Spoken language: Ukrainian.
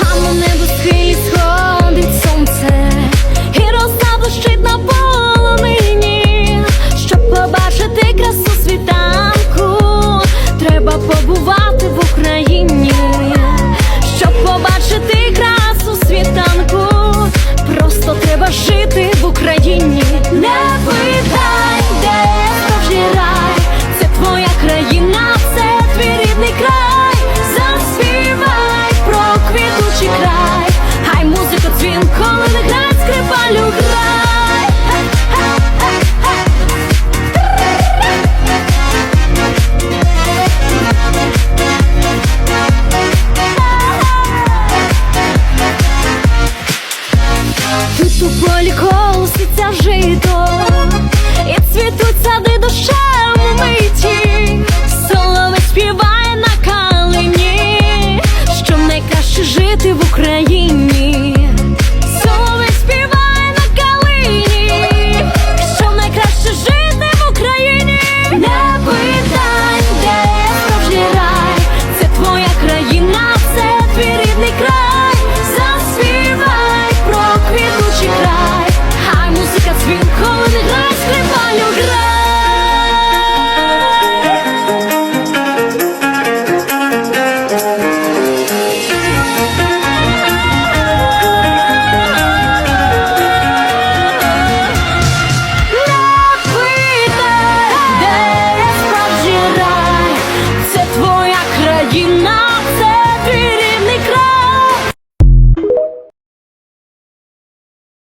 а на сходить сонце, і роса блищить на полонині, щоб побачити красу світанку, треба побувати. Ти туполі колоситься жито